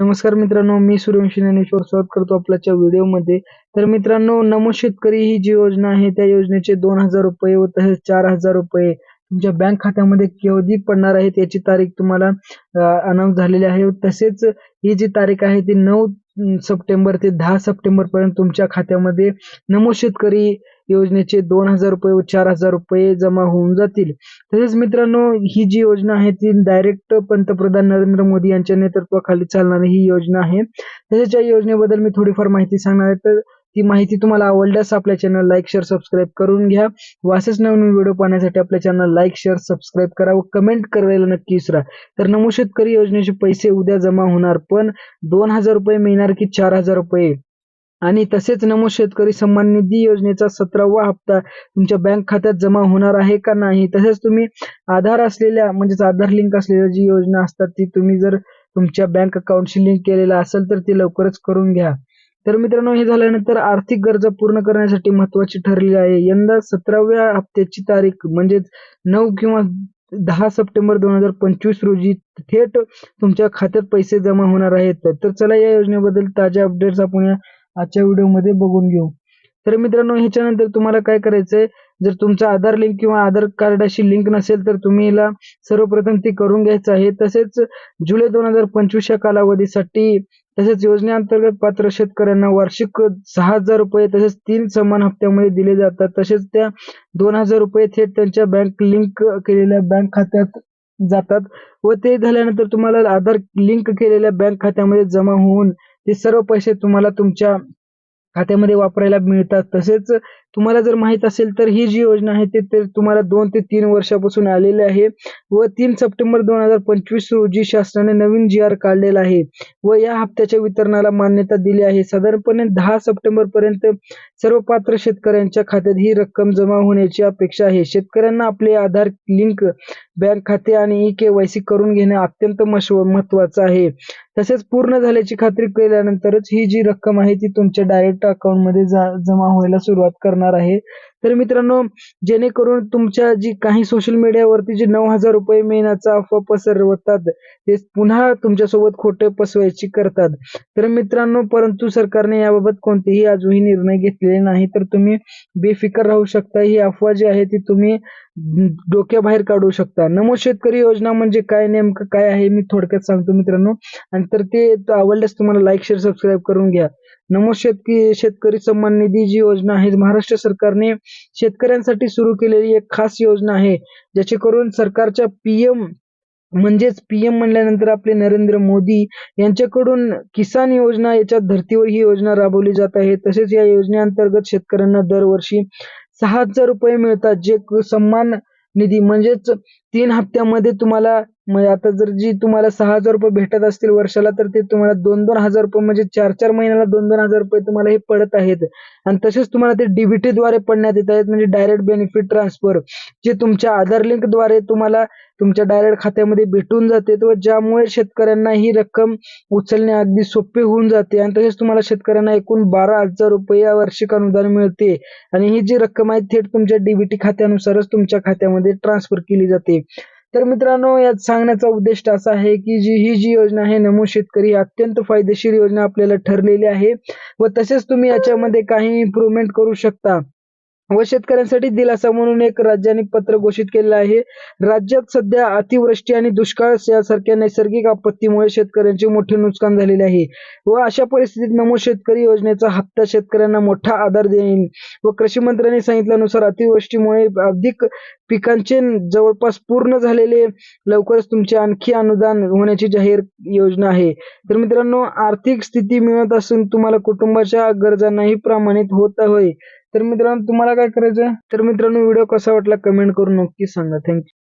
नमस्कार मित्रांनो मी सूर्यवंशी ज्ञानेश्वर स्वागत करतो आपल्याच्या व्हिडिओमध्ये. तर मित्रांनो नमो शेतकरी ही जी योजना आहे त्या योजनेचे दोन हजार रुपये व तसेच चार हजार रुपये तुमच्या बँक खात्यामध्ये केवधी पडणार आहेत याची तारीख तुम्हाला अनाऊन्स झालेली आहे. तसेच ही जी तारीख आहे ती नऊ सप्टेंबर ते दहा सप्टेंबर पर्यंत तुमच्या खात्यामध्ये नमो शेतकरी योजनेचे दोन हजार रुपये व चार हजार रुपये जमा होऊन जातील. तसेच मित्रांनो ही जी योजना आहे ती डायरेक्ट पंतप्रधान नरेंद्र मोदी यांच्या नेतृत्वाखाली चालणारी ही योजना आहे. तसेच या योजनेबद्दल मी थोडीफार माहिती सांगणार आहे. तर ती माहिती तुम्हाला आवडल्यास आपल्या चॅनल लाईक शेअर सबस्क्राईब करून घ्या. व असेच नवीन व्हिडिओ पाहण्यासाठी आपल्या चॅनल लाईक शेअर सबस्क्राईब करा व कमेंट करायला नक्की विसरा. तर नमो शेतकरी योजनेचे पैसे उद्या जमा होणार पण दोन हजार रुपये मिळणार की चार हजार रुपये? आणि तसेच नमो शेतकरी सन्मान निधी योजनेचा सतरावा हप्ता तुमच्या बँक खात्यात जमा होणार आहे का नाही? तसेच तुम्ही आधार असलेल्या म्हणजेच आधार लिंक असलेल्या जी योजना असतात ती तुम्ही जर तुमच्या बँक अकाउंटशी लिंक केलेला असेल तर ती लवकरच करून घ्या. तर मित्रांनो हे झाल्यानंतर आर्थिक गरजा पूर्ण करण्यासाठी महत्वाची ठरली आहे. यंदा सतराव्या हप्त्याची तारीख म्हणजेच नऊ किंवा दहा सप्टेंबर दोन हजार पंचवीस रोजी थेट तुमच्या खात्यात पैसे जमा होणार आहेत. तर चला या योजनेबद्दल ताज्या अपडेट्स आपण आजच्या व्हिडिओमध्ये बघून घेऊ. तर मित्रांनो ह्याच्यानंतर तुम्हाला काय करायचंय? जर तुमचा आधार लिंक किंवा आधार कार्डाशी लिंक नसेल तर तुम्ही याला सर्वप्रथम ती करून घ्यायचं आहे. तसेच जुलै दोन हजार पंचवीस या कालावधीसाठी तसेच योजनेअंतर्गत पात्र शेतकऱ्यांना वार्षिक सहा हजार रुपये तसेच तीन समान हप्त्यामध्ये दिले जातात. तसेच त्या दोन हजार रुपये थेट त्यांच्या बँक लिंक केलेल्या बँक खात्यात जातात. व ते झाल्यानंतर तुम्हाला आधार लिंक केलेल्या बँक खात्यामध्ये जमा होऊन ते सर्व पैसे तुम्हाला तुमच्या खात्यामध्ये वापरायला मिळतात. तसेच तुम्हाला जर माहीत असेल तर ही जी योजना आहे ते तुम्हाला दोन ते तीन वर्षापासून आलेली आहे व तीन सप्टेंबर दोन हजार पंचवीस रोजी शासनाने नवीन जी आर काढलेला आहे व या हप्त्याच्या वितरणाला मान्यता दिली आहे. साधारणपणे दहा सप्टेंबर पर्यंत सर्व पात्र शेतकऱ्यांच्या खात्यात ही रक्कम जमा होण्याची अपेक्षा आहे. शेतकऱ्यांना आपले आधार लिंक बँक खाते आणि ई केवायसी करून घेणे अत्यंत महत्वाचं आहे. तसेच पूर्ण झाल्याची खात्री केल्यानंतरच ही जी रक्कम आहे ती तुमच्या डायरेक्ट अकाउंटमध्ये जमा व्हायला सुरुवात करणार आहे. तर मित्रांनो जेणेकरून तुमच्या जी काही सोशल मीडियावरती जे नऊ हजार रुपये मिळण्याचा अफवा पसरवतात ते पुन्हा तुमच्यासोबत खोटे पसवायची करतात. तर मित्रांनो परंतु सरकारने याबाबत कोणतेही अजूनही निर्णय घेतलेले नाही. तर तुम्ही बेफिकर राहू शकता. ही अफवा जी आहे ती तुम्ही डोक्याबाहेर काढू शकता. नमो शेतकरी योजना म्हणजे काय नेमकं काय आहे मी थोडक्यात सांगतो मित्रांनो. आणि तर ते आवडल्यास तुम्हाला लाईक शेअर सबस्क्राईब करून घ्या. नमो शेतकी शेतकरी सन्मान निधी जी योजना आहे महाराष्ट्र सरकारने शेतकऱ्यांसाठी सुरू केलेली एक खास योजना आहे ज्याचे करून सरकारच्या पीएम म्हणजेच पीएम म्हणल्यानंतर आपले नरेंद्र मोदी यांच्याकडून किसान योजना याच्या धर्तीवर ही योजना राबवली जात आहे. तसेच या योजनेअंतर्गत शेतकऱ्यांना दरवर्षी सहा हजार रुपये मिळतात जे सन्मान निधी म्हणजेच तीन हप्त्यामध्ये तुम्हाला मग आता जर जी तुम्हाला सहा हजार रुपये भेटत असतील वर्षाला तर ते तुम्हाला दोन दोन हजार रुपये म्हणजे चार चार महिन्याला दोन दोन हजार रुपये तुम्हाला हे पडत आहेत. आणि तसेच तुम्हाला ते डीबीटी द्वारे पडण्यात येत आहेत म्हणजे डायरेक्ट बेनिफिट ट्रान्सफर जे तुमच्या आधार लिंकद्वारे तुम्हाला तुमच्या डायरेक्ट खात्यामध्ये भेटून जाते व ज्यामुळे शेतकऱ्यांना ही रक्कम उचलणे अगदी सोपे होऊन जाते. आणि तसेच तुम्हाला शेतकऱ्यांना एकूण बारा हजार रुपये या वार्षिक अनुदान मिळते. आणि ही जी रक्कम आहे थेट तुमच्या डीबीटी खात्यानुसारच तुमच्या खात्यामध्ये ट्रान्सफर केली जाते. तर मित्रांनो यात सांगण्याचा उद्देश असा आहे की जी ही जी योजना आहे नमो शेतकरी अत्यंत फायदेशीर योजना आपल्याला ठरलेली आहे. व तसेच तुम्ही याच्यामध्ये काही इम्प्रुव्हमेंट करू शकता. व शेतकऱ्यांसाठी दिलासा म्हणून एक राज्याने पत्र घोषित केलेलं आहे. राज्यात सध्या अतिवृष्टी आणि दुष्काळ यासारख्या नैसर्गिक आपत्तीमुळे शेतकऱ्यांचे मोठे नुकसान झालेले आहे. व अशा परिस्थितीत नमो शेतकरी योजनेचा हप्ता शेतकऱ्यांना मोठा आधार देईल व कृषी मंत्र्यांनी सांगितल्यानुसार अतिवृष्टीमुळे अधिक पिकांचे जवळपास पूर्ण झालेले लवकरच तुमचे आणखी अनुदान होण्याची जाहीर योजना आहे. तर मित्रांनो आर्थिक स्थिती मिळत असून तुम्हाला कुटुंबाच्या गरजांनाही प्रमाणित होत होय तर मित्रांनो तुम्हाला काय करायचं तर मित्रांनो व्हिडिओ कसा वाटला कमेंट करून नक्की सांगा. थँक्यू